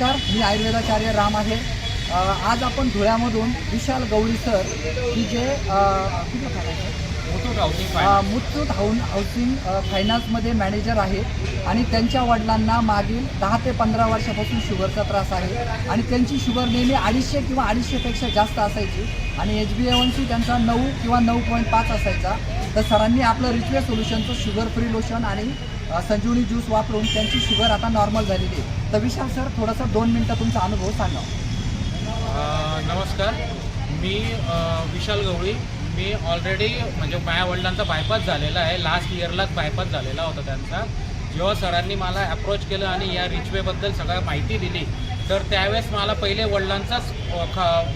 नमस्कार मी आयुर्वेदाचार्य राम आहे. आज आपण धुळ्यामधून विशाल गवळी सर की जे अ, मुथूट हाऊन हाऊसिंग फायनान्समध्ये मॅनेजर आहे आणि त्यांच्या वडिलांना मागील दहा ते पंधरा वर्षापासून शुगरचा त्रास आहे आणि त्यांची शुगर नेहमी अडीचशे किंवा अडीचशेपेक्षा जास्त असायची आणि एच बी एवनसी त्यांचा नऊ किंवा नऊ पॉईंट पाच असायचा. तर सरांनी आपलं रिचवे सोल्युशनचं शुगर फ्री लोशन आणि संजीवनी ज्यूस वापरून त्यांची शुगर आता नॉर्मल झालेली आहे. तर विशाल सर थोडासा दोन मिनटं तुमचा अनुभव सांगा. नमस्कार. मी विशाल गवळी. मी ऑलरेडी म्हणजे माझ्या वडिलांचा बायपास झालेला आहे. लास्ट इयरलाच बायपास झालेला होता त्यांचा. जेव्हा सरांनी मला अप्रोच केलं आणि या रिचवेबद्दल सगळं माहिती दिली तर त्यावेळेस मला पहिले वडिलांचाच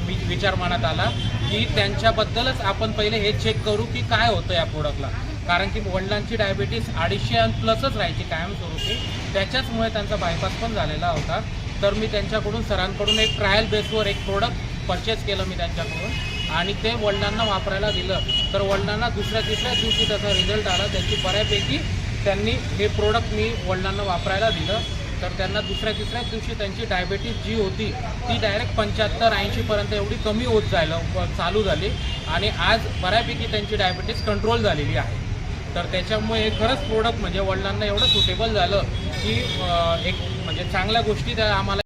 वि- विचार मनात आला की त्यांच्याबद्दलच आपण पहिले हे चेक करू की काय होतं या प्रोडक्टला कारण की वडिलांची डायबिटीस अडीचशे प्लसच राहायची कायमस्वरूपी. त्याच्याचमुळे त्यांचा बायपास पण झालेला होता. तर मी त्यांच्याकडून सरांकडून एक ट्रायल बेसवर एक प्रोडक्ट परचेस केलं मी त्यांच्याकडून. आणि ते वडिलांना वापरायला दिलं. तर वडिलांना दुसऱ्या तिसऱ्या दिवशी त्याचा रिझल्ट आला. त्याची बऱ्यापैकी त्यांनी हे प्रोडक्ट मी वडिलांना वापरायला दिलं. तर त्यांना दुसऱ्या तिसऱ्या दिवशी त्यांची डायबेटीस जी होती ती डायरेक्ट पंच्याहत्तर ऐंशीपर्यंत एवढी कमी होत जायला चालू झाली. आणि आज बऱ्यापैकी त्यांची डायबेटीस कंट्रोल झालेली आहे. तर त्याच्यामुळे खरंच प्रोडक्ट म्हणजे वडिलांना एवढं सुटेबल झालं की एक म्हणजे चांगल्या गोष्टी त्या आम्हाला